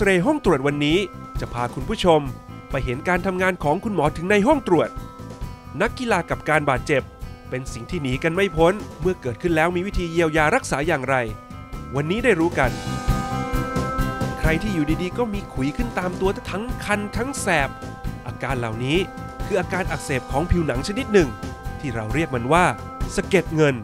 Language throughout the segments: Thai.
ซเรย์ห้องตรวจวันนี้ จะพาคุณผู้ชมไปเห็นการทำงานของคุณหมอถึงในห้องตรวจ นักกีฬากับการบาดเจ็บ เป็นสิ่งที่หนีกันไม่พ้น เมื่อเกิดขึ้นแล้วมีวิธีเยียวยารักษาอย่างไร วันนี้ได้รู้กัน ใครที่อยู่ดีๆ ก็มีขุยขึ้นตามตัวทั้งคันทั้งแสบ อาการเหล่านี้คืออาการอักเสบของผิวหนังชนิดหนึ่ง ที่เราเรียกมันว่าสะเก็ดเงิน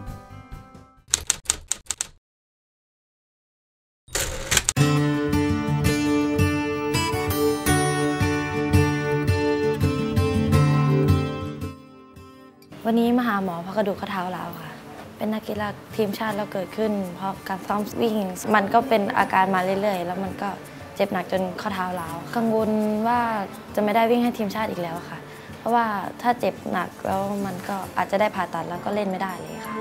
กระดูกข้อเท้าร้าวค่ะ เป็นนักกีฬาทีมชาติแล้วเกิดขึ้น เพราะการซ้อมวิ่ง มันก็เป็นอาการมาเรื่อยๆ แล้วมันก็เจ็บหนักจนข้อเท้าร้าวกังวลว่าจะไม่ได้วิ่งให้ทีมชาติอีกแล้วค่ะ เพราะว่าถ้าเจ็บหนักแล้วมันก็อาจจะได้ผ่าตัดแล้วก็เล่นไม่ได้เลยค่ะ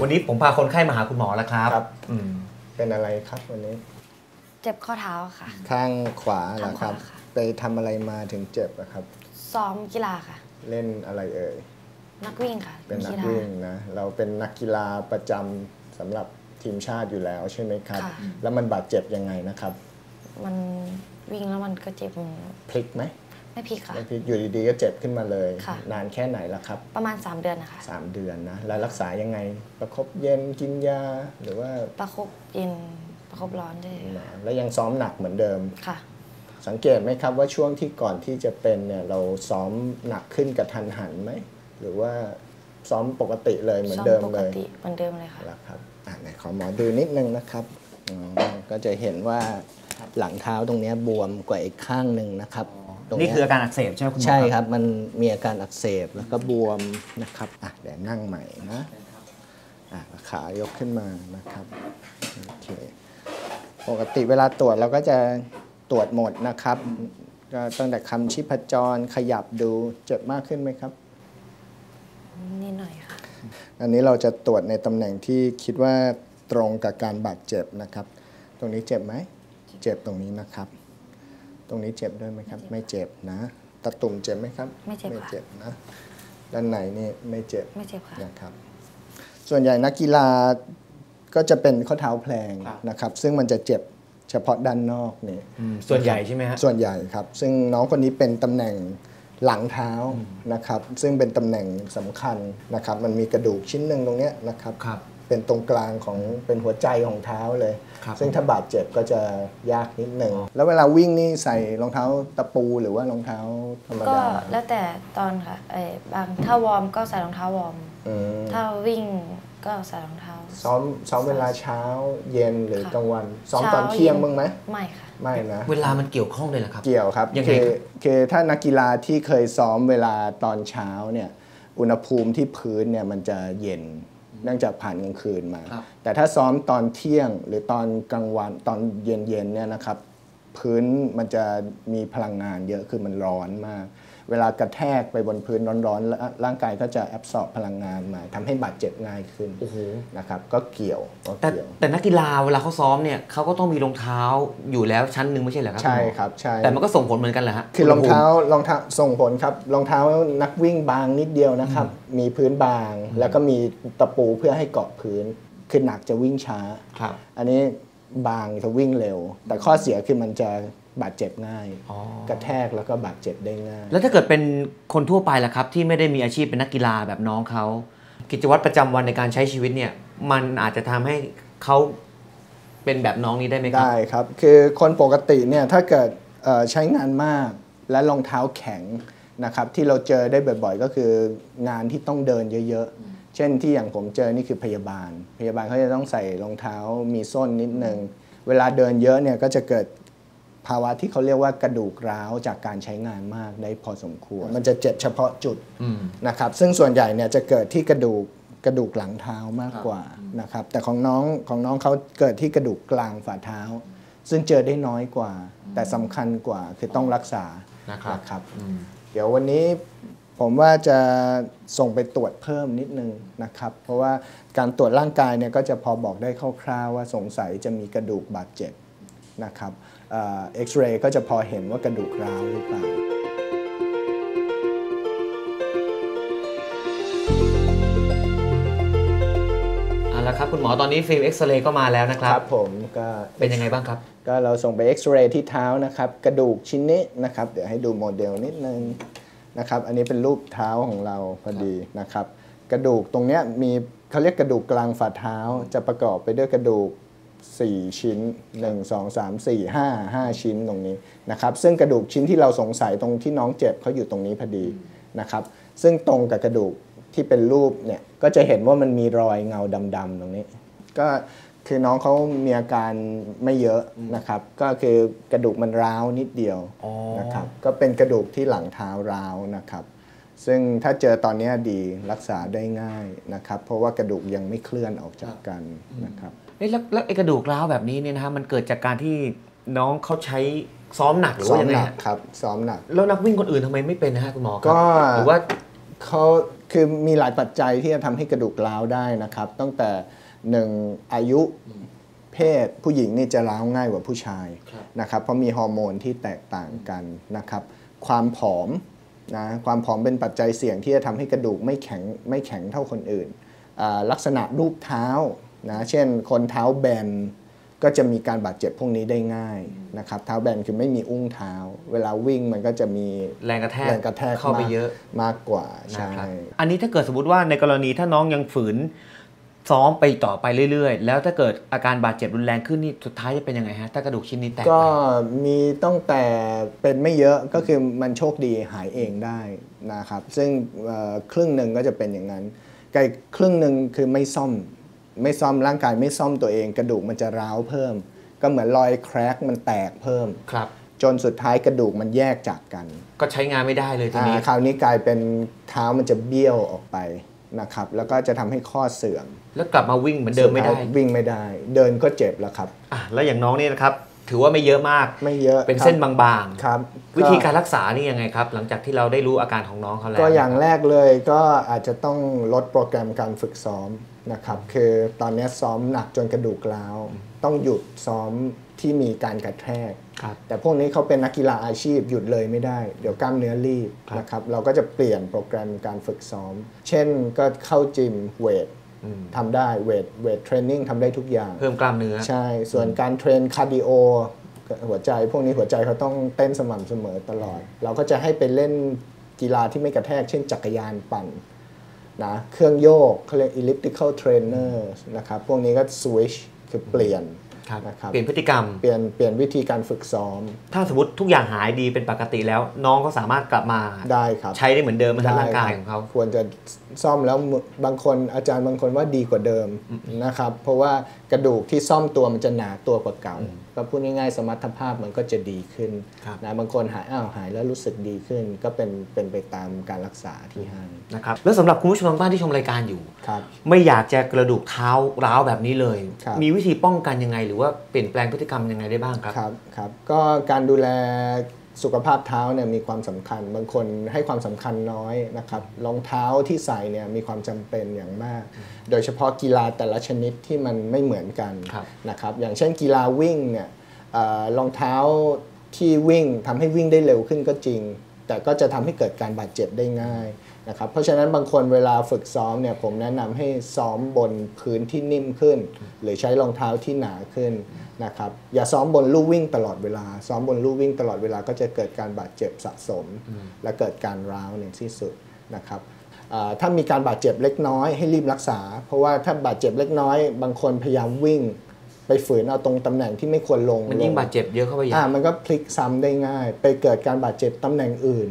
วันนี้ผมพาคนไข้มาหาคุณหมอแล้วครับครับอืมเป็นอะไรครับวันนี้ เจ็บข้อเท้าค่ะ ข้างขวาเหรอครับข้างขวาค่ะ ไปทำอะไรมาถึงเจ็บอะครับ ซ้อมกีฬาค่ะ เล่นอะไรเอ่ย นักวิ่งค่ะเป็นนักกีฬา วิ่งนะ เราเป็นนักกีฬาประจำสำหรับทีมชาติอยู่แล้วใช่ไหมครับ ค่ะ แล้วมันบาดเจ็บยังไงนะครับ มันวิ่งแล้วมันก็เจ็บพลิกไหมไม่พลิกค่ะ ไม่พลิกอยู่ดีๆก็เจ็บขึ้นมาเลย ค่ะ นานแค่ไหนละครับ ประมาณ 3 เดือนนะคะสามเดือนนะ แล้วรักษายังไง ประคบเย็นกินยาหรือว่าประคบเย็นประคบร้อนได้เลยค่ะแล้วยังซ้อมหนักเหมือนเดิม ค่ะ สังเกตไหมครับว่าช่วงที่ก่อนที่จะเป็นเนี่ยเราซ้อมหนักขึ้นกระทันหันไหม หรือว่าซ้อมปกติเลยเหมือนเดิมซ้อปเลกยติเหมือนเดิมเลยค่ะแล้วครับอะไหนขอหมอดูนิดนึงนะครับอ๋อก็จะเห็นว่าหลังเท้าตรงเนี้ยบวมกว่าอีกข้างหนึ่งนะครับตรงนี่เยคืออาการอักเสบใช่ไหมคุณหมอใช่ครับ มันมีอาการอักเสบแล้วก็บวมนะครับอะเดี๋ยวนั่งใหม่นะอะขายกขึ้นมานะครับโอเคปกติเวลาตรวจเราก็จะ ตรวจหมดนะครับก็ตั้งแต่คำชีพจรขยับดูเจ็บมากขึ้นไหมครับ นิดหน่อยค่ะ อันนี้เราจะตรวจในตำแหน่งที่คิดว่าตรงกับการบาดเจ็บนะครับ ตรงนี้เจ็บไหม เจ็บตรงนี้นะครับ ตรงนี้เจ็บด้วยไหมครับ ไม่เจ็บนะตะตุ่มเจ็บไหมครับ ไม่เจ็บค่ะไม่เจ็บนะ ด้านในนี่ไม่เจ็บ ไม่เจ็บค่ะนะครับ ส่วนใหญ่นักกีฬาก็จะเป็นข้อเท้าแพลงครับนะครับ ซึ่งมันจะเจ็บ เฉพาะด้านนอกนี่อืมส่วนใหญ่ใช่ไหมฮะส่วนใหญ่ครับ ซึ่งน้องคนนี้เป็นตำแหน่งหลังเท้านะครับ ซึ่งเป็นตำแหน่งสำคัญนะครับ มันมีกระดูกชิ้นหนึ่งตรงเนี้ยนะครับครับเป็นตรงกลางของเป็นหัวใจของเท้าเลยครับซึ่งถ้าบาดเจ็บก็จะยากนิดหนึ่งแล้วเวลาวิ่งนี่ใส่รองเท้าตะปูหรือว่ารองเท้าธรรมก็ดาแล้วแต่ตอนค่ะไอ้บางถ้าวอร์มก็ใส่รองเท้าวอร์มอืมถ้าวิ่ง ก็ใส่รองเท้า ซ้อมซ้อมเวลาเช้าเย็นหรือค่ะกลางวัน ซ้อมเช้าตอนเที่ยงเย็นบ้างไหมไม่ค่ะ ไม่นะ เวลามันเกี่ยวข้องเลยเหรอครับ เกี่ยวครับยังไงคือครับคือถ้านักกีฬาที่เคยซ้อมเวลาตอนเช้าเนี่ยอุณหภูมิที่พื้นเนี่ยมันจะเย็นเนื่องจากผ่านกลางคืนมา ครับ แต่ถ้าซ้อมตอนเที่ยงหรือตอนกลางวันตอนเย็นๆเนี่ยนะครับ พื้นมันจะมีพลังงานเยอะคือมันร้อนมาก เวลากระแทกไปบนพื้นร้อนๆแล้วร่างกายก็จะแอบสอบพลังงานมาทำให้บาดเจ็บง่ายขึ้นโอ้โหนะครับก็เกี่ยวก็แต่เกี่ยวแต่นักกีฬาเวลาเขาซ้อมเนี่ยเขาก็ต้องมีรองเท้าอยู่แล้วชั้นหนึ่งไม่ใช่เหรอครัใช่ณหมอครับใช่แต่มันก็ส่งผลเหมือนกันแหละฮะคือรองเท้ารองเท้าส่งผลครับรองเท้านักวิ่งบางนิดเดียวนะครับ มีพื้นบาง แล้วก็มีตะปูเพื่อให้เกาะพื้นคือหนักจะวิ่งช้าครับอันนี้บางจะวิ่งเร็ว แต่ข้อเสียคือมันจะ บาดเจ็บง่ายอ๋อกระแทกแล้วก็บาดเจ็บได้ง่าย แล้วถ้าเกิดเป็นคนทั่วไปล่ะครับ ที่ไม่ได้มีอาชีพเป็นนักกีฬาแบบน้องเขา กิจวัตรประจำวันในการใช้ชีวิตเนี่ย มันอาจจะทำให้เขาเป็นแบบน้องนี้ได้ไหมครับได้ครับ คือคนปกติเนี่ยถ้าเกิดเอ่อใช้งานมากและรองเท้าแข็งนะครับที่เราเจอได้บ่อยๆ ก็คืองานที่ต้องเดินเยอะๆ เช่นที่อย่างผมเจอนี่คือพยาบาล พยาบาลเขาจะต้องใส่รองเท้ามีส้นนิดนึง เวลาเดินเยอะเนี่ยก็จะเกิด ภาวะที่เขาเรียกว่ากระดูกร้าวจากการใช้งานมากได้พอสมควร มันจะเจ็บเฉพาะจุดอืมนะครับ ซึ่งส่วนใหญ่เนี่ยจะเกิดที่กระดูกกระดูกหลังเท้ามากกว่านะครับ แต่ของน้องของน้องเขาเกิดที่กระดูกกลางฝ่าเท้า ซึ่งเจอได้น้อยกว่า แต่สำคัญกว่าคือต้องรักษานะครับนะครับอืมเดี๋ยววันนี้ผมว่าจะส่งไปตรวจเพิ่มนิดนึงนะครับ เพราะว่าการตรวจร่างกายเนี่ยก็จะพอบอกได้คร่าวๆว่าสงสัยจะมีกระดูกบาดเจ็บนะครับ เอ็กซเรย์ก็จะพอเห็นว่ากระดูกร้าวหรือเปล่าเอาละละครับ คุณหมอตอนนี้ฟิล์มเอ็กซเรย์ก็มาแล้วนะคครัรับบผมก็เป็นยังไงบ้างครับ ก็เราส่งไปเอ็กซเรย์ที่เท้านะครับ กระดูกชิ้นนี้นะครับ เดี๋ยวให้ดูโมเดลนิดนึงนะครับ อันนี้เป็นรูปเท้าของเราพอดีนะครับ กระดูกตรงเนี้ยมีเขาเรียกกระดูกกลางฝ่าเท้าจะประกอบไปด้วยกระดูก 4 ชิ้น 1 2 3 4 5 5 ชิ้นตรงนี้นะครับซึ่งกระดูกชิ้นที่เราสงสัยตรงที่น้องเจ็บเขาอยู่ตรงนี้พอดีนะครับซึ่งตรงกับกระดูกที่เป็นรูปเนี่ยก็จะเห็นว่ามันมีรอยเงาดำๆตรงนี้ ก็คือน้องเขามีอาการไม่เยอะนะครับ ก็คือกระดูกมันร้าวนิดเดียวอ๋อนะครับก็เป็นกระดูกที่หลังเท้าร้าวนะครับซึ่งถ้าเจอตอนเนี้ยดีรักษาได้ง่ายนะครับ เพราะว่ากระดูกยังไม่เคลื่อนออกจากกันนะครับเอ๊ะ แล้วแล้วไอ้กระดูกร้าวแบบนี้เนี่ยนะฮะมันเกิดจากการที่น้องเขาใช้ซ้อมหนักหรือซ้อว่ามยังไงหนักฮะครับซ้อมหนัก แล้วนักวิ่งคนอื่นทำไมไม่เป็นนะฮะคุณหมอครับก็หรือว่า เขาคือมีหลายปัจจัยที่จะทำให้กระดูกร้าวได้นะครับ ตั้งแต่หนึ่งอายุเพศผู้หญิงนี่จะร้าวง่ายกว่าผู้ชายครับ นะครับ เพราะมีฮอร์โมนที่แตกต่างกันนะครับ ความผอมนะความผอมเป็นปัจจัยเสี่ยงที่จะทำให้กระดูกไม่แข็งไม่แข็งเท่าคนอื่นอ่าลักษณะรูปเท้า นะเช่นคนเท้าแบนก็จะมีการบาดเจ็บพวกนี้ได้ง่ายนะครับเท้าแบนคือไม่มีอุ้งเท้า เวลาวิ่งมันก็จะมีแรงกระแทกแรงกระแทกเข้าไปมกเยอะมากกว่านะใช่ครับอันนี้ถ้าเกิดสมมติว่าในกรณีถ้าน้องยังฝืนซ้อมไปต่อไปเรื่อยๆ แล้วถ้าเกิดอาการบาดเจ็บรุนแรงขึ้นนี่สุดท้ายจะเป็นยังไงฮะถ้ากระดูกชิ้นนี้แตกก็ไปมีตั้งแต่เป็นไม่เยอะก็คือมันโชคดีหายเองได้นะครับ ซึ่งเอ่อครึ่งหนึ่งก็จะเป็นอย่างนั้นไกลครึ่งหนึ่งคือไม่ซ่อม ไม่ซ่อมร่างกายไม่ซ่อมตัวเอง กระดูกมันจะร้าวเพิ่ม ก็เหมือนรอยแครกมันแตกเพิ่มครับ จนสุดท้ายกระดูกมันแยกจากกัน ก็ใช้งานไม่ได้เลยทีนี้อ่าคราวนี้กลายเป็นเท้ามันจะเบี้ยวออกไปนะครับแล้วก็จะทำให้ข้อเสื่อม แล้วกลับมาวิ่งเหมือนเดิมไม่ได้สุท้ายวิ่งไม่ได้ เดินก็เจ็บแล้วครับอะแล้วอย่างน้องนี่นะครับถือว่าไม่เยอะมากไม่เยอะเป็นครับเส้นบางครับๆวิธีการรักษานี่ยังไงครับ หลังจากที่เราได้รู้อาการของน้องเขาแล้วก็อย่างแรกเลยก็อาจจะต้องลดโปรแกรมการฝึกซ้อม นะครับคือตอนนี้ซ้อมหนักจนกระดูกร้าวต้องหยุดซ้อมที่มีการกระแทกครับแต่พวกนี้เขาเป็นนักกีฬาอาชีพหยุดเลยไม่ได้ เดี๋ยวกล้ามเนื้อรีบครับนะครับเราก็จะเปลี่ยนโปรแกรมการฝึกซ้อม เช่นก็เข้าจิมเวทอืมทำได้เวทเวทเทรนนิ่งทำได้ทุกอย่าง เพิ่มกล้ามเนื้อ ใช่ ส่วนการเทรนคาร์ดิโอหัวใจ พวกนี้หัวใจเขาต้องเต้นสม่ำเสมอตลอด เราก็จะให้ไปเล่นกีฬาที่ไม่กระแทก เช่นจักรยานปั่น นะเครื่องโยกเขาเรียก elliptical trainer นะครับพวกนี้ก็ switch คือเปลี่ยนครับนะครับเปลี่ยนพฤติกรรมเปลี่ยนเปลี่ยนวิธีการฝึกซ้อม ถ้าสมมติทุกอย่างหายดีเป็นปกติแล้ว น้องก็สามารถกลับมาได้ครับใช้ได้เหมือนเดิมในร่างกายได้ของคเขาบควรจะซ่อมแล้วมือบางคนอาจารย์บางคนว่าดีกว่าเดิมนะครับเพราะว่ากระดูกที่ซ่อมตัวมันจะหนาตัวกว่าเก่า ก็พูดง่ายๆ สมรรถภาพมันก็จะดีขึ้นครับนะบางคนหายอ้าวหายแล้วรู้สึกดีขึ้น ก็เป็นเป็นไปตามการรักษาที่ให้นะครับแล้วสำหรับคุณผู้ชมทางบ้านที่ชมรายการอยู่ครับไม่อยากจะกระดูกเท้าร้าวแบบนี้เลยครับมีวิธีป้องกันยังไง หรือว่าเปลี่ยนแปลงพฤติกรรมยังไงได้บ้างครับครับครับก็การดูแล สุขภาพเท้าเนี่ยมีความสำคัญ บางคนให้ความสำคัญน้อยนะครับรองเท้าที่ใส่เนี่ยมีความจำเป็นอย่างมาก โดยเฉพาะกีฬาแต่ละชนิดที่มันไม่เหมือนกันครับนะครับอย่างเช่นกีฬาวิ่งเนี่ยเอ่อรองเท้าที่วิ่งทำให้วิ่งได้เร็วขึ้นก็จริง แต่ก็จะทำให้เกิดการบาดเจ็บได้ง่าย นะครับเพราะฉะนั้นบางคนเวลาฝึกซ้อมเนี่ยผมแนะนำให้ซ้อมบนพื้นที่นิ่มขึ้น หรือใช้รองเท้าที่หนาขึ้นนะครับอย่าซ้อมบนลู่วิ่งตลอดเวลา ซ้อมบนลู่วิ่งตลอดเวลาก็จะเกิดการบาดเจ็บสะสม และเกิดการร้าวในที่สุดนะครับอ่าถ้ามีการบาดเจ็บเล็กน้อยให้รีบรักษา เพราะว่าถ้าบาดเจ็บเล็กน้อย บางคนพยายามวิ่งไปฝืนเอาตรงตำแหน่งที่ไม่ควรลงมันยิ่งลบาดเจ็บเยอะเข้าไปใหญ่อ่ามันก็พลิกซ้ำได้ง่าย ไปเกิดการบาดเจ็บตำแหน่งอื่น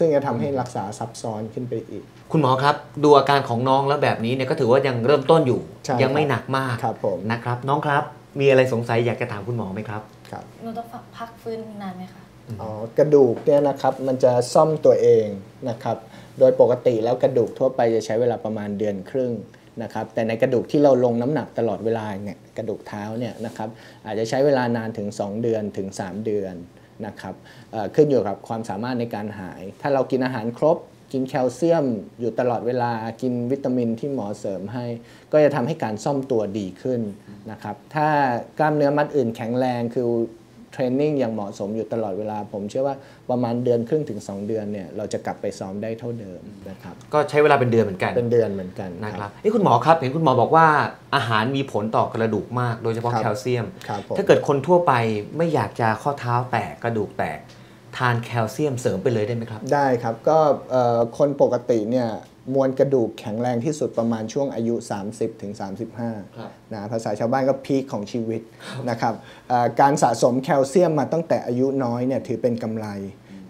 ซึ่งจะทำให้รักษาซับซ้อนขึ้นไปอีก คุณหมอครับ ดูอาการของน้องแล้วแบบนี้เนี่ยก็ถือว่ายังเริ่มต้นอยู่ใช่ยังไม่ครับหนักมากครับผมนะครับ น้องครับมีอะไรสงสัยอยากจะถามคุณหมอไหมครับครับหนูต้องพักฟื้นนานไหมคะอ๋อกระดูกเนี่ยนะครับมันจะซ่อมตัวเองนะครับ โดยปกติแล้วกระดูกทั่วไปจะใช้เวลาประมาณเดือนครึ่งนะครับแต่ในกระดูกที่เราลงน้ำหนักตลอดเวลาเนี่ยกระดูกเท้าเนี่ยนะครับอาจจะใช้เวลานานถึง 2 เดือนถึง 3 เดือน นะครับเอ่อขึ้นอยู่กับความสามารถในการหาย ถ้าเรากินอาหารครบ กินแคลเซียม อยู่ตลอดเวลากินวิตามินที่หมอเสริมให้ ก็จะทำให้การซ่อมตัวดีขึ้นนะครับถ้ากล้ามเนื้อมัดอื่นแข็งแรงคือ เทรนนิ่งอย่างเหมาะสมอยู่ตลอดเวลา ผมเชื่อว่าประมาณเดือนครึ่งถึง 2 เดือนเนี่ยเราจะกลับไปซ้อมได้เท่าเดิมนะครับก็ใช้เวลาเป็นเดือนเหมือนกันเป็นเดือนเหมือนกันนะครับนี่คุณหมอครับเห็นคุณหมอบอกว่าอาหารมีผลต่อกระดูกมาก โดยเฉพาะครับแคลเซียมครับผมถ้าเกิดคนทั่วไปไม่อยากจะข้อเท้าแตกกระดูกแตกทานแคลเซียมเสริมไปเลยได้ไหมครับ ได้ครับ ก็เอ่อคนปกติเนี่ย มวลกระดูกแข็งแรงที่สุดประมาณช่วงอายุ 30ถึงครับ35นะภาษาชาวบ้านก็พีคของชีวิตนะครับเอ่อการสะสมแคลเซียมมาตั้งแต่อายุน้อยเนี่ยถือเป็นกำไร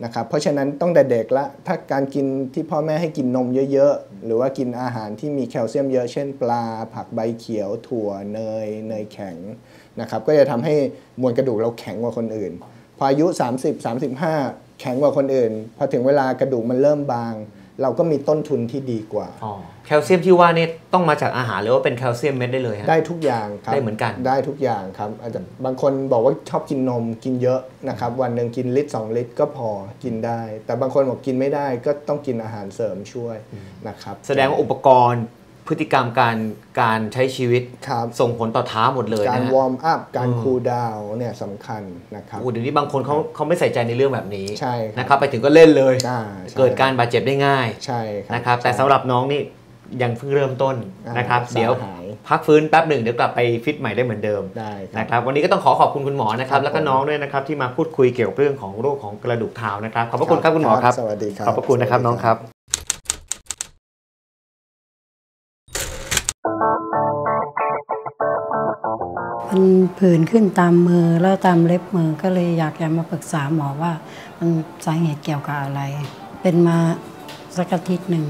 นะครับเพราะฉะนั้นต้องแต่เด็กละถ้าการกินที่พ่อแม่ให้กินนมเยอะๆ หรือว่ากินอาหารที่มีแคลเซียมเยอะ เช่นปลา ผักใบเขียว ถั่วเนย เนยแข็งนะครับก็จะทำให้มวลกระดูกเราแข็งกว่าคนอื่น พออายุ 30 35 แข็งกว่าคนอื่น พอถึงเวลากระดูกมันเริ่มบาง เราก็มีต้นทุนที่ดีกว่าอ๋อแคลเซียมที่ว่านี่ต้องมาจากอาหารหรือว่าเป็นแคลเซียมเม็ดได้เลยฮะได้ทุกอย่างครับได้เหมือนกันได้ทุกอย่างครับอาจจะบางคนบอกว่าชอบกินนมกินเยอะนะครับวันหนึ่งกินลิตร2ลิตรก็พอกินได้ แต่บางคนบอกกินไม่ได้ก็ต้องกินอาหารเสริมช่วยนะครับแสดงว่าอุปกรณ์ พฤติกรรมการการใช้ชีวิตครับส่งผลต่อเท้าหมดเลยการนะฮะวอร์มอัพการคูลดาวน์เนี่ยสำคัญนะครับโอ้เดี๋ยวนี้บางคนเขาเขาไม่ใส่ใจในเรื่องแบบนี้ใช่ครับนะครับไปถึงก็เล่นเลยอ่าใช่เกิดการบาดเจ็บได้ง่ายใช่ครับนะครับแต่สำหรับน้องนี่ยังเพิ่งเริ่มต้นอ่านนะครับรักษาเดี๋ยวหายพักฟื้นแป๊บหนึ่งเดี๋ยวกลับไปฟิตใหม่ได้เหมือนเดิมได้ครับนะครับวันนี้ก็ต้องขอขอบคุณคุณหมอนะครับครับแล้วก็ผมน้องด้วยนะครับที่มาพูดคุยเกี่ยวกับเรื่องของโรคของกระดูกเท้านะครับขอบพระคุณครับคุณหมอครับสวัสดีครับขอบพระคุณนะครับสวัสดีน้องครับ มันผื่นขึ้นตามมือแล้วตามเล็บมือก็เลยอยากจะมาปรึกษาหมอว่า มันสาเหตุเกี่ยวกับอะไร เป็นมาสักอาทิตย์หนึ่ง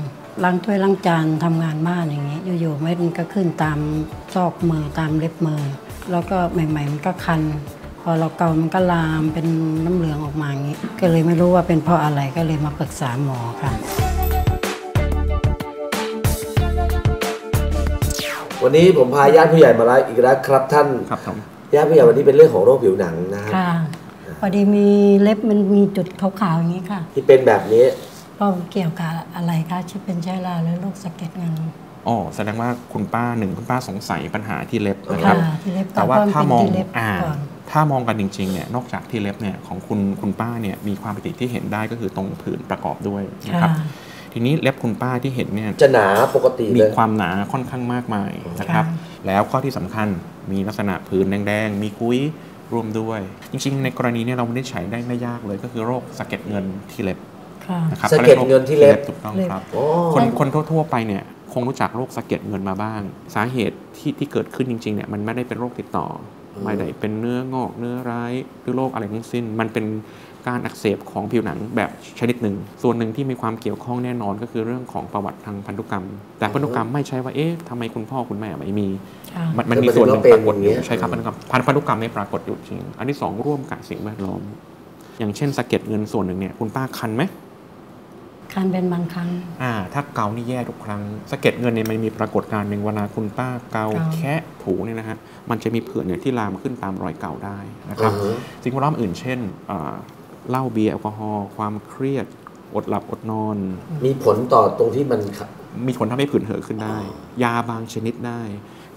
ล้างถ้วยล้างจานทำงานบ้านอย่างนี้อยู่ๆมันก็ขึ้นตามซอกมือตามเล็บมือ แล้วก็ใหม่ๆมันก็คัน พอเราเกามันก็ลามเป็นน้ำเหลืองออกมาอย่างนี้ ก็เลยไม่รู้ว่าเป็นเพราะอะไรก็เลยมาปรึกษาหมอค่ะ วันนี้ผมพาญาติผู้ใหญ่มาไลฟ์อีกแล้วครับท่านครับผมญาติผู้ใหญ่วันนี้เป็นเรื่องของโรคผิวหนังนะครับค่ะพอดีมีเล็บมันมีจุดขาวๆอย่างนี้ค่ะที่เป็นแบบนี้ก็เกี่ยวกับอะไรคะที่เป็นเชื้อราหรือโรคสะเก็ดเงินอ๋อแสดงว่าคุณป้าหนึ่งคุณป้าสงสัยปัญหาที่เล็บนะครับค่ะที่เล็บก่อนแต่ว่าเพราะมันถ้ามองเป็นที่เล็บอ่าก่อนถ้ามองกันจริงๆเนี่ยนอกจากที่เล็บเนี่ยของคุณคุณป้าเนี่ยมีความผิดปกติที่เห็นได้ก็คือตรงผื่นประกอบด้วยนะครับค่ะ ทีนี้เล็บคุณป้าที่เห็นเนี่ยจะหนาปกติมีเลยความหนาค่อนข้างมากมายนะครับค่ะแล้วข้อที่สำคัญมีลักษณะผื่นแดงๆ มีกุ้ยร่วมด้วย จริงๆ ในกรณีเนี้เราไม่ได้ใช้ได้ไม่ยากเลยก็คือโรคสะเก็ดเงินที่เล็บค่ะนะครับสะเก็ดเงินที่เล็บถูกต้องครับโอ้คนคนทั่วๆไปเนี่ยคงรู้จักโรคสะเก็ดเงินมาบ้าง สาเหตุที่ที่เกิดขึ้นจริงๆเนี่ยมันไม่ได้เป็นโรคติดต่ออไม่ได้เป็นเนื้องอกเนื้อร้ายหรือโรคอะไรทั้งสิ้น มันเป็น การอักเสบของผิวหนังแบบชนิดหนึ่ง ส่วนหนึ่งที่มีความเกี่ยวข้องแน่นอนก็คือเรื่องของประวัติทางพันธุกรรม แต่พันธุกรรมไม่ใช่ว่าเอ๊ะทำไมคุณพ่อคุณแม่ไม่มีค่ะมันมันมีส่วนหนึ่งปรากฏอยู่ใช่ครับพันธุกรรมพันพันธุกรรมไม่ปรากฏอยู่จริง อันที่สองร่วมกับสิ่งแวดล้อม อย่างเช่นสะเก็ดเงินส่วนหนึ่งเนี่ยคุณป้าคันไหมคันเป็นบางครั้งอ่าถ้าเกานี่แย่ทุกครั้งสะเก็ดเงินเนี่ยมันมีปรากฏการณ์หนึ่งเวลาคุณป้าเกาเกาแคะถูเนี่ยนะฮะมันจะมีผื่นเนี่ยที่ลามขึ้นตามรอยเก่าได้นะครับอือฮึสิ่งแวดล้อมอื่นเช่นอ่า เหล้าเบียร์แอลกอฮอล์ความเครียด อดหลับอดนอน มีผลต่อตรงที่มันขับ มีผลทำให้ผื่นเห่อะขึ้นได้ ยาบางชนิดได้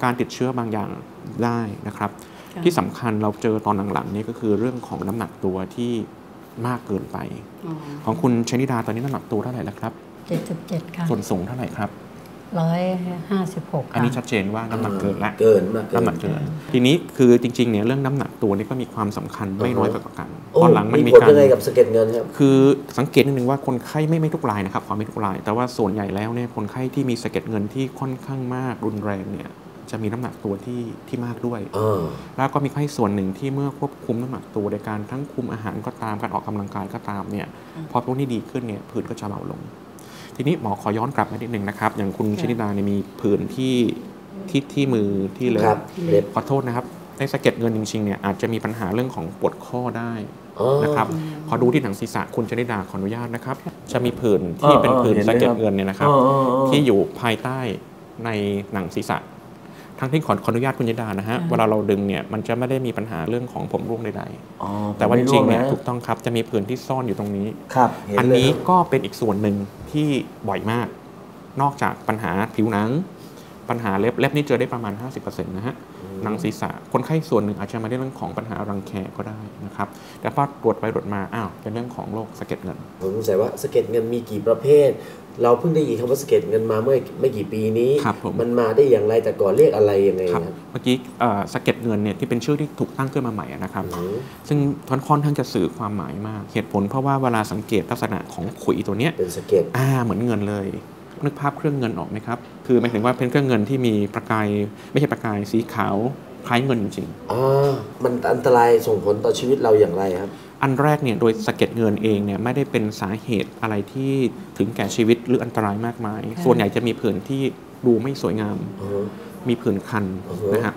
การติดเชื้อบางอย่างได้นะครับค่ะที่สำคัญเราเจอตอนหลังๆนี่ก็คือเรื่องของน้ำหนักตัวที่มากเกินไป ของคุณชนิดาตอนนี้น้ำหนักตัวเท่าไหร่แล้วครับเจ็ดสิบเจ็ดค่ะส่วนสูงเท่าไหร่ครับ ร้อยห้าสิบหกอันนี้ชัดเจนว่าน้ำหนักเกินละเกินมากเกิน้ำหนักเกิน ทีนี้คือจริงๆเนี่ยเรื่องน้ำหนักตัวนี่ก็มีความสำคัญไม่น้อยไปกว่ากันโอ้ตอนหลังมันมีมีผลการยังไงกับสะเก็ดเงินครับคือสังเกตนิดนึงว่าคนไข้ไม่ไม่ทุกรายนะครับความไม่ทุกราย แต่ว่าส่วนใหญ่แล้วเนี่ยคนไข้ที่มีสะเก็ดเงินที่ค่อนข้างมากรุนแรงเนี่ยจะมีน้ำหนักตัวที่ที่มากด้วยเออแล้วก็มีไข้ส่วนหนึ่งที่เมื่อควบคุมน้ำหนักตัวโดยการทั้งคุมอาหารก็ตามการออกกำลังกายก็ตามเนี่ยพอพวกนี้ดีขึ้นเนี่ยผื่นก็จะเบาลง ทีนี้หมอขอย้อนกลับมานิดนึงนะครับ อย่างคุณชนิดาเนี่ยมีผื่นที่ที่ที่มือที่เล็ครับบเล็บขอโทษนะครับ ในสะเก็ดเงินจริงๆเนี่ยอาจจะมีปัญหาเรื่องของปวดข้อได้อ๋อนะครับขอดูที่หนังศีรษะคุณชนิดาขออนุญาตนะครับ จะมีผื่นที่เป็นเออเออผื่นเห็นไหมสะเก็ดครับเงินเนี่ยนะครับเออเออเออที่อยู่ภายใต้ในหนังศีรษะ ทั้งที่ขอขออนุญาตคุณชนิดานะฮะ เวลาเราดึงเนี่ยมันจะไม่ได้มีปัญหาเรื่องของผมร่วงใดอ๋อๆแต่ว่าจริงๆเนี่ยไม่ถูกต้องครับจะมีผื่นที่ซ่อนอยู่ตรงนี้ครับเห็นอันเลยนี้ครับก็เป็นอีกส่วนหนึ่งที่บ่อยมาก นอกจากปัญหาผิวหนัง ปัญหาเล็บเล็บนี่เจอได้ประมาณ 50%นะฮะ หนังศีรษะ คนไข้ส่วนหนึ่งอาจจะมาด้วยเรื่องของปัญหารังแคก็ได้นะครับ แต่พอตรวจไปตรวจมาอ้าวเป็นเรื่องของโรคสะเก็ดเงิน ผมสงสัยว่าสะเก็ดเงินมีกี่ประเภท เราเพิ่งได้ยินคำว่าสะเก็ดเงินมาเมื่อไม่กี่ปีนี้ครับผม มันมาได้อย่างไรแต่ก่อนเรียกอะไรยังไงครับครับเมื่อกี้เอ่อสะเก็ดเงินเนี่ยที่เป็นชื่อที่ถูกตั้งขึ้นมาใหม่อะนะครับ อืมซึ่งค่อนค่อนข้างจะสื่อความหมายมาก เหตุผลเพราะว่าเวลาสังเกตลักษณะของขุยตัวเนี้ยเป็นสะเก็ด อ่าเหมือนเงินเลย นึกภาพเครื่องเงินออกไหมครับ คือหมายถึงว่าเป็นเครื่องเงินที่มีประกายไม่ใช่ประกายสีขาวคล้ายเงินจริงอ๋อ มันอันตรายส่งผลต่อชีวิตเราอย่างไรครับๆอันแรกเนี่ยโดยสะเก็ดเงินเองเนี่ยไม่ได้เป็นสาเหตุอะไรที่ถึงแก่ชีวิตหรืออันตรายมากมาย ส่วนใหญ่จะมีผื่นที่ดูไม่สวยงามอือฮึมีผื่นคันอือฮึนะฮะ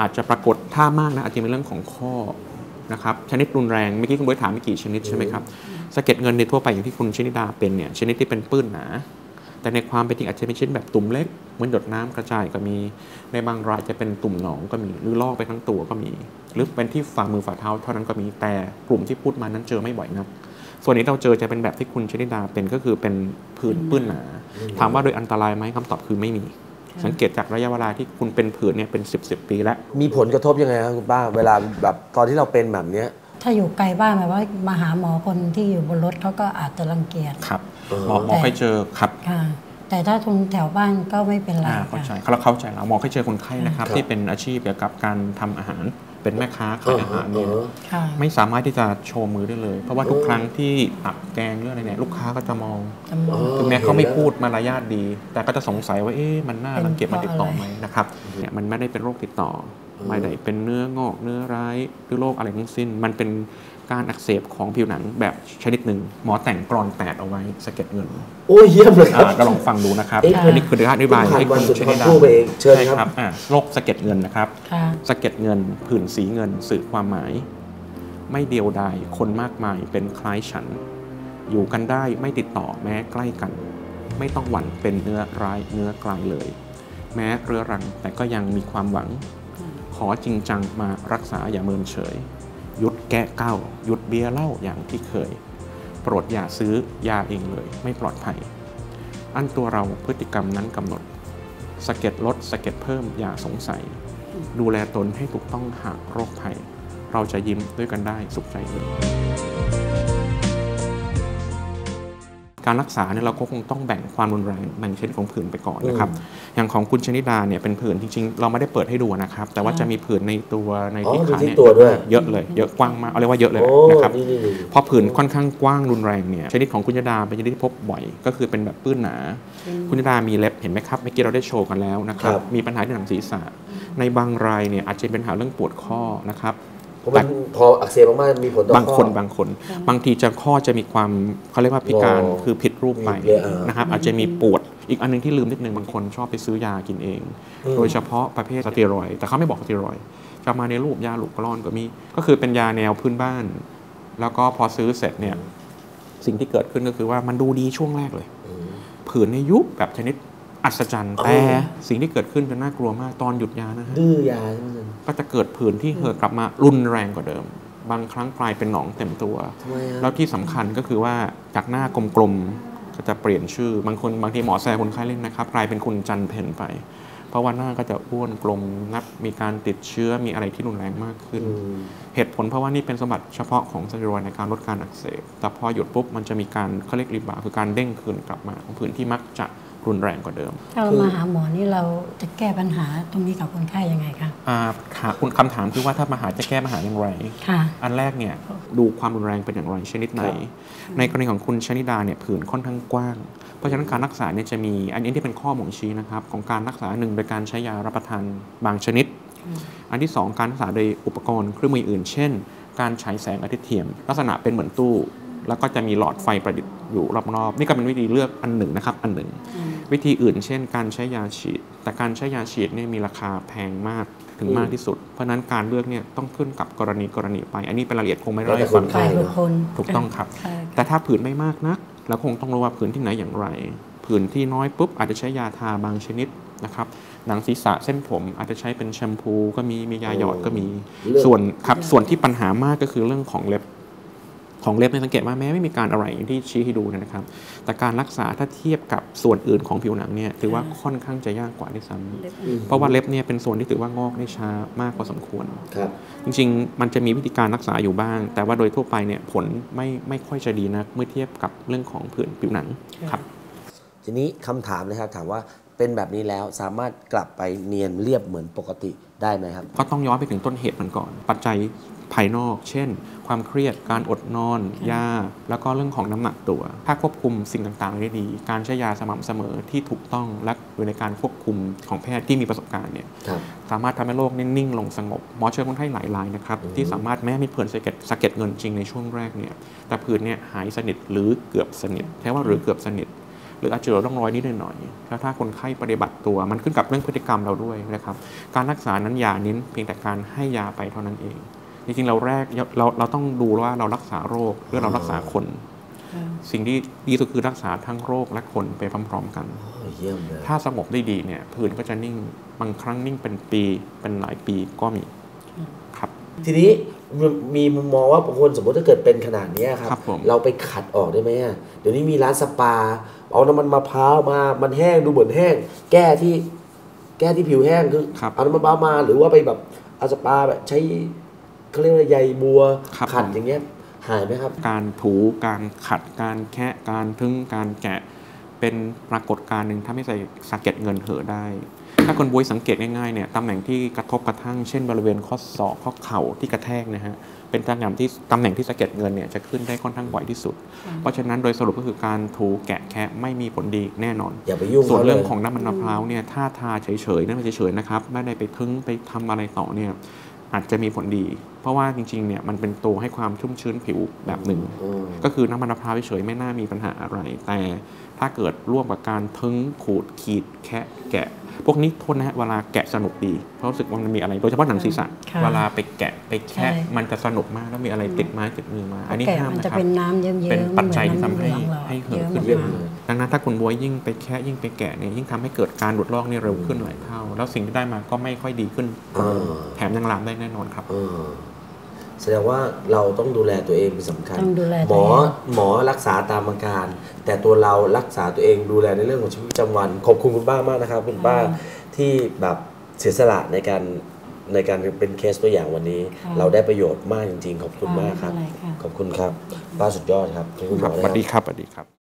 อาจจะปรากฏท่ามากนะอาจจะเป็นเรื่องของข้อนะครับชนิดรุนแรงเมื่อกี้คุณบวยถามไม่กี่ชนิดใช่ไหมครับสะเก็ดเงินในทั่วไปอย่างที่คุณชนิดาเป็นเนี่ยชนิดที่เป็นปื้นหนา แต่ในความเป็นจริงอาจจะเป็นชนิดแบบตุ่มเล็กเหมือนหยดน้ำกระจายก็มี ในบางรายจะเป็นตุ่มหนองก็มีหรือลอกไปทั้งตัวก็มี หรือเป็นที่ฝ่ามือฝ่าเท้าเท่านั้นก็มีแต่กลุ่มที่พูดมานั้นเจอไม่บ่อยนัก ส่วนนี้เราเจอจะเป็นแบบที่คุณชนิดาเป็นก็คือเป็นผื่นปื้นหนา ถามว่าโดยอันตรายไหมคำตอบคือไม่มีสังเกตจากระยะเวลาที่คุณเป็นผื่นเนี่ยเป็น10บสปีแล้ว มีผลกระทบยังไงครับคุณป้า เวลาแบบตอนที่เราเป็นแบบเนี้ย ถ้าอยู่ไกลบ้านแบบว่ามาหาหมอคนที่อยู่บนรถเขาก็อาจจะรังเกียจครับเออ หมอหมอเคยเจอครับค่ะแต่ถ้าทุนแถวบ้านก็ไม่เป็นไรอ่าเข้าใจค่ะเราเข้าใจแล้วหมอเคยเจอคนไข้นะครับ ครับ ที่เป็นอาชีพเกี่ยวกับการทำอาหาร เป็นแม่ค้าขายอาหารเนี่ย ค่ะ ไม่สามารถที่จะโชว์มือได้เลย เพราะว่าทุกครั้งที่ตักแกงเรื่องอะไรเนี่ยลูกค้าก็จะมองจำลองถึงแม้เขาไม่พูดมารยาทดี แต่ก็จะสงสัยว่าเอ๊ะมันน่าเป็นรังเกียจมันเพราะติดต่ออะไรไหมนะครับเนี่ยมันไม่ได้เป็นโรคติดต่ออไม่ได้เป็นเนื้องอกเนื้อร้ายหรือโรคอะไรทั้งสิ้น มันเป็น การอักเสบของผิวหนังแบบชนิดหนึ่งหมอแต่งกรอนแปดเอาไว้สะเก็ดเงิน โอ้ยเยี่ยมเลยครับอ่าก็ลองฟังดูนะครับเอ๊ะอันนี้คือการอธิบายผ่านให้วัคุนณสุดชท้านิยดาคู่ไปเองเชิญใช่ครับครับอ่าโรคสะเก็ดเงินนะครับค่ะสะเก็ดเงินผื่นสีเงินสื่อความหมาย ไม่เดียวดายคนมากมายเป็นคล้ายฉัน อยู่กันได้ไม่ติดต่อแม้ใกล้กัน ไม่ต้องหวั่นเป็นเนื้อร้ายเนื้อกลายเลย แม้เรื้อรังแต่ก็ยังมีความหวัง ขอจริงจังมารักษาอย่าเมินเฉยห ยุดแก้เก้าหยุดเบียร์เหล้าอย่างที่เคย โปรดอย่าซื้อยาเองเลย ไม่ปลอดภัย อันตัวเราพฤติกรรมนั้นกำหนดสะเก็ดลดสะเก็ดเพิ่มอย่าสงสัย ดูแลตนให้ถูกต้องหากโรคภัย เราจะยิ้มด้วยกันได้สุขใจเลย การรักษาเนี่ยเราก็คงต้องแบ่งความรุนแรงแบ่งชนิดของผื่นไปก่อนนะครับอย่างของคุณชนิดาเนี่ยเป็นผื่นจริงๆ เราไม่ได้เปิดให้ดูนะครับ แต่ว่าจะมีผื่นในตัวในอ๋อที่มีขาที่เนี่ยตัวด้วยเยอะเลยเยอะกว้างมากเอาเรียกว่าเยอะเลยโอ้นะครับนี่นี่นี่พอผื่นค่อนข้างกว้างรุนแรงเนี่ยชนิดของคุณยดาเป็นชนิดที่พบบ่อย ก็คือเป็นแบบปื้นหนา คุณยดามีเล็บเห็นไหมครับเมื่อกี้เราได้โชว์กันแล้วนะครับครับมีปัญหาที่หนังศีรษะในบางรายเนี่ยอาจจะเป็นปัญหาเรื่องปวดข้อนะครับ เพราะมันพออักเสบมากๆมีผลต่อบางคนข้อบางคน บางทีจะข้อจะมีความเขาเรียกว่าพิการงอคือผิดรูปไปมีเลยอ่านนะครับอาจจะมีปวดอีกอันหนึงที่ลืมนิดนึงบางคนชอบไปซื้อยากินเองอืมโดยเฉพาะประเภทสเตียรอยด์แต่เขาไม่บอกสเตียรอยด์จะมาในรูปยาหลุกกรอนก็มี ก็คือเป็นยาแนวพื้นบ้าน แล้วก็พอซื้อเสร็จเนี่ยสิ่งที่เกิดขึ้นก็คือว่ามันดูดีช่วงแรกเลยอืมผื่นในยยุบแบบชนิด อัศจรรย์อ๋อแต่สิ่งที่เกิดขึ้นจะน่ากลัวมากตอนหยุดยานะฮะดื้อยาใช่ไหมอาจารย์ก็จะเกิดผื่นที่เหอะกลับมารุนแรงกว่าเดิม บางครั้งกลายเป็นหนองเต็มตัวทำไมอะแล้วที่สำคัญก็คือว่าจากหน้ากลมๆก็จะเปลี่ยนชื่อบางคนบางทีหมอแซวคนไข้เล่นนะครับ กลายเป็นคุณจันเพนไป เพราะว่าหน้าก็จะอ้วนกลมนับมีการติดเชื้อมีอะไรที่รุนแรงมากขึ้นอืมเหตุผลเพราะว่านี่เป็นสมบัติเฉพาะของสเตียรอยด์ในการลดการอักเสบแต่พอหยุดปุ๊บมันจะมีการเขาเรียกรีบาวด์คือการเด้งคืนกลับมาของผื่นที่มักจะ รุนแรงกว่าเดิม ถ้าเรามาหาหมอนี่เราจะแก้ปัญหาตรงนี้กับคนไข้ยังไงคะอ่าถามคุณคำถามคือว่าถ้ามาหาจะแก้ปัญหาอย่างไรค่ะอันแรกเนี่ยดูความรุนแรงเป็นอย่างไรชนิดไหน ในกรณีของคุณชนิดาเนี่ยผื่นค่อนข้างกว้าง เพราะฉะนั้นการรักษาเนี่ยจะมีอันนี้ที่เป็นข้อบ่งชี้นะครับของการรักษาหนึ่งโดยการใช้ยารับประทานบางชนิด อันที่สองการรักษาโดยอุปกรณ์เครื่องมืออื่น เช่น การฉายแสงอาทิตย์เทียม ลักษณะเป็นเหมือนตู้ แล้วก็จะมีหลอดไฟประดิษฐ์อยู่รอบๆนี่ก็เป็นวิธีเลือกอันหนึ่งนะครับอันหนึ่ง วิธีอื่นเช่น การใช้ยาฉีด แต่การใช้ยาฉีดเนี่ยมีราคาแพงมากถึงมากที่สุด เพราะฉะนั้นการเลือกเนี่ยต้องขึ้นกับกรณีกรณีไป อันนี้เป็นรายละเอียดคงไม่ได้ฟังฝ่ายบุคคลถูกต้องครับใช่แต่ถ้าผื่นไม่มากนักเราคงต้องรู้ว่าผื่นที่ไหนอย่างไรผื่นที่น้อยปุ๊บอาจจะใช้ยาทาบางชนิดนะครับหนังศีรษะเส้นผมอาจจะใช้เป็นแชมพูก็มีมียาหยอดก็มีเลือกส่วนครับส่วนที่ปัญหามากก็คือเรื่องของเล็บ ของเล็บเนี่ยสังเกตว่าแม้ไม่มีการอะไรอย่างที่ชี้ให้ดูเนยนะครับ แต่การรักษาถ้าเทียบกับส่วนอื่นของผิวหนังเนี่ยถือว่าค่อนข้างจะยากกว่าด้วยซ้ำเพราะว่าเล็บเนี่ยเป็นส่วนที่ถือว่างอกได้ช้ามากพอสมควรครับจริงๆ มันจะมีวิธีการรักษาอยู่บ้าง แต่ว่าโดยทั่วไปเนี่ยผลไม่ไม่ค่อยจะดีนักเมื่อเทียบกับเรื่องของผื่นผิวหนังครับ ทีนี้คำถามนะครับถามว่า เป็นแบบนี้แล้วสามารถกลับไปเนียนเรียบเหมือนปกติได้ไหมครับ ก็ต้องย้อนไปถึงต้นเหตุมันก่อน ปัจจัยภายนอก เช่น ความเครียดการอดนอน ยา แล้วก็เรื่องของน้ำหนักตัว ถ้าควบคุมสิ่งต่างๆได้ดี การใช้ยาสม่ำเสมอที่ถูกต้องและอยู่ในการควบคุมของแพทย์ที่มีประสบการณ์เนี่ยครับสามารถทำให้โรคนิ่งๆลงสงบหมอเชื่อคนไข้หลายรายนะครับ ที่สามารถแม้มีผื่นสะเก็ดสะเก็ดเงินจริงในช่วงแรกเนี่ยแต่ผื่นเนี่ยหายสนิทหรือเกือบสนิทแค่ว่าหรือเกือบสนิท หรืออาจจะเหลือร่องรอยนิดหน่อยๆแล้วถ้าคนไข้ปฏิบัติตัว มันขึ้นกับเรื่องพฤติกรรมเราด้วยนะครับ การรักษานั้นอย่าเน้นเพียงแต่การให้ยาไปเท่านั้นเอง จริงๆเราแรกเราเราต้องดูว่าเรารักษาโรคหรือเรารักษาคน สิ่งที่ดีสุดคือรักษาทั้งโรคและคนไปพร้อมๆกันโอ้เยี่ยมเลยถ้าสงบได้ดีเนี่ยผื่นก็จะนิ่งบางครั้งนิ่งเป็นปีเป็นหลายปีก็มีครับ ทีนี้มีมีมุมมองว่าบางคนสมมติถ้าเกิดเป็นขนาดเนี้ยครับครับผมเราไปขัดออกได้ไหมอะเดี๋ยวนี้มีร้านสปา เอาน้ำมันมะพร้าวมา มันแห้งดูเหมือนแห้ง แก้ที่แก้ที่ผิวแห้งคือครับเอาน้ำมันมะพร้าวมาหรือว่าไปแบบเอาสปาแบบใช้เขาเรียกว่าใยบัวครับขัดผมอย่างเงี้ยหายไหมครับ การถูการขัดการแคะการทึงการแกะเป็นปรากฏการณ์หนึ่งทำให้ใส่สะเก็ดเงินเหอะได้ ถ้าคนบวยสังเกตง่ายๆเนี่ยตำแหน่งที่กระทบกระทั่งเช่นบริเวณข้อศอกข้อเข่าที่กระแทกนะฮะเป็นตำแหน่งที่ตำแหน่งที่สะเก็ดเงินเนี่ยจะขึ้นได้ค่อนข้างบ่อยที่สุด เพราะฉะนั้นโดยสรุปก็คือการถูแกะแคะไม่มีผลดีแน่นอน อย่าไปยุ่งส่วนขาลยเรื่องของน้ำมันมะพร้าวเนี่ยถ้าทาเฉยๆนั่นเฉยๆนะครับไม่ได้ไปทึ้งไปทำอะไรต่อเนี่ยอาจจะมีผลดี เพราะว่าจริงๆเนี่ยมันเป็นตัวให้ความชุ่มชื้นผิวแบบหนึ่งอืมก็คือน้ำมันมะพร้าวเฉยๆไม่น่ามีปัญหาอะไร แต่ถ้าเกิดร่วมกับการทึ้งขูดขีดแคะแกะ พวกนี้โทษนะฮะเวลาแกะสนุกดีเพราะรู้สึกว่ามันมีอะไรโดยเฉพาะหนังศีรษะค่ะเวลาไปแกะไปแคะใช่มันจะสนุกมากแล้วมีอะไรติดไม้ติดมือมา อันนี้แกะห้ามมันนะจะครับเป็นน้ำเยิ้มๆเป็นปัจจัยที่หมืทำอนให้น้ำเหลืองๆให้เหิเยนอะขึ้นมากเรื่อยๆดังนั้นถ้าคุณบวยยิ่งไปแคะยิ่งไปแกะเนี่ยยิ่งทำให้เกิดการหลุดลอกนี่เร็วขึ้นหลายเท่า แล้วสิ่งที่ได้มาก็ไม่ค่อยดีขึ้นอ่าแถมยังลามได้แน่นอนครับเออ แสดงว่าเราต้องดูแลตัวเองเป็นสำคัญ ต้องดูแลหมตัวอเองหมอรักษาตามอาการ แต่ตัวเรารักษาตัวเองดูแลในเรื่องของชีวิตประจำวัน ขอบคุณคุณป้ามากนะครับ คุณป้าที่แบบเสียสละในการในการเป็นเคสตัวอย่างวันนี้ ค่ะเราได้ประโยชน์มากจริงๆ ขอบคุณมากครับ ไม่เป็นไรค่ะ ขอบคุณครับป้าสุดยอดครับขอบคุณหคมรับอสนะวัสคดีรับครับสวัสดีครับ